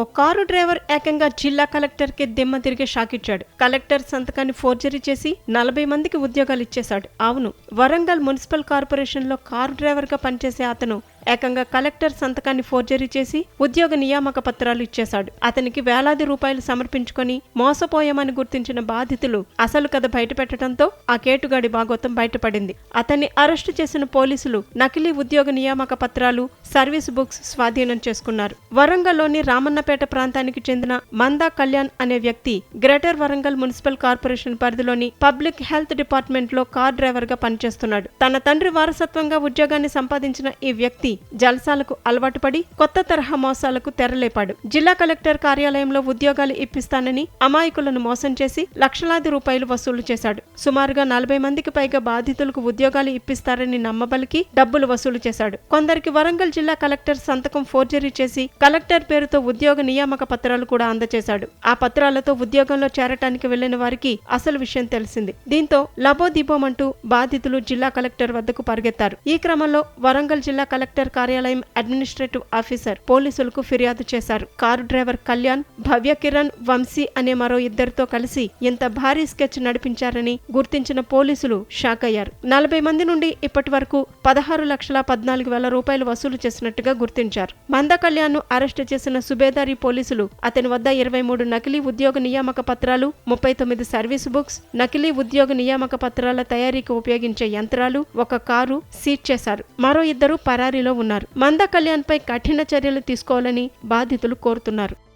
ఓ car driver ఏకంగా జిల్లా కలెక్టర్కి దిమ్మ తిరిగి షాకిచ్చాడు కలెక్టర్ సంతకాన్ని ఫోర్జరీ చేసి నలభై మందికి ఉద్యోగాలు ఇచ్చేశాడు. అవును వరంగల్ మున్సిపల్ కార్పొరేషన్లో కారు డ్రైవర్గా పనిచేసే అతను ఏకంగా కలెక్టర్ సంతకాన్ని ఫోర్జరీ చేసి ఉద్యోగ నియామక పత్రాలు ఇచ్చేశాడు. అతనికి వేలాది రూపాయలు సమర్పించుకొని మోసపోయామని గుర్తించిన బాధితులు అసలు కథ బయటపెట్టడంతో ఆ కేటుగాడి భాగోతం బయటపడింది. అతన్ని అరెస్టు చేసిన పోలీసులు నకిలీ ఉద్యోగ నియామక పత్రాలు సర్వీస్ బుక్స్ స్వాధీనం చేసుకున్నారు. వరంగల్లోని రామన్నపేట ప్రాంతానికి చెందిన మందా కళ్యాణ్ అనే వ్యక్తి గ్రేటర్ వరంగల్ మున్సిపల్ కార్పొరేషన్ పరిధిలోని పబ్లిక్ హెల్త్ డిపార్ట్మెంట్లో కార్ డ్రైవర్గా పనిచేస్తున్నాడు. తన తండ్రి వారసత్వంగా ఉద్యోగాన్ని సంపాదించిన ఈ వ్యక్తి జల్సాలకు అలవాటు పడి కొత్త తరహా మోసాలకు తెరలేపాడు. జిల్లా కలెక్టర్ కార్యాలయంలో ఉద్యోగాలు ఇప్పిస్తానని అమాయకులను మోసం చేసి లక్షలాది రూపాయలు వసూలు చేశాడు. సుమారుగా నలభై మందికి పైగా బాధితులకు ఉద్యోగాలు ఇప్పిస్తారని నమ్మబలికి డబ్బులు వసూలు చేశాడు. కొందరికి వరంగల్ జిల్లా కలెక్టర్ సంతకం ఫోర్జరీ చేసి కలెక్టర్ పేరుతో ఉద్యోగ నియామక పత్రాలు కూడా అందజేశాడు. ఆ పత్రాలతో ఉద్యోగంలో చేరటానికి వెళ్ళిన వారికి అసలు విషయం తెలిసింది. దీంతో లబోదిబోమంటూ బాధితులు జిల్లా కలెక్టర్ వద్దకు పరిగెత్తారు. ఈ క్రమంలో వరంగల్ జిల్లా కలెక్టర్ కార్యాలయం అడ్మినిస్ట్రేటివ్ ఆఫీసర్ పోలీసులకు ఫిర్యాదు చేశారు. కారు డ్రైవర్ కళ్యాణ్ భవ్య కిరణ్ వంశీ అనే మరో ఇద్దరితో కలిసి ఇంత భారీ స్కెచ్ నడిపించారని గుర్తించిన పోలీసులు షాక్ అయ్యారు. నలభై మంది నుండి ఇప్పటి వరకు పదహారు లక్షల పద్నాలుగు వేల రూపాయలు వసూలు చేసినట్టుగా గుర్తించారు. మంద కళ్యాణ్ను అరెస్టు చేసిన సుబేదారి పోలీసులు అతని వద్ద ఇరవై మూడు నకిలీ ఉద్యోగ నియామక పత్రాలు ముప్పై తొమ్మిది సర్వీస్ బుక్స్ నకిలీ ఉద్యోగ నియామక పత్రాల తయారీకి ఉపయోగించే యంత్రాలు ఒక కారు సీజ్ చేశారు. మరో ఇద్దరు పరారీలో ఉన్నారు. మంద కళ్యాణ్ పై కఠిన చర్యలు తీసుకోవాలని బాధితులు కోరుతున్నారు.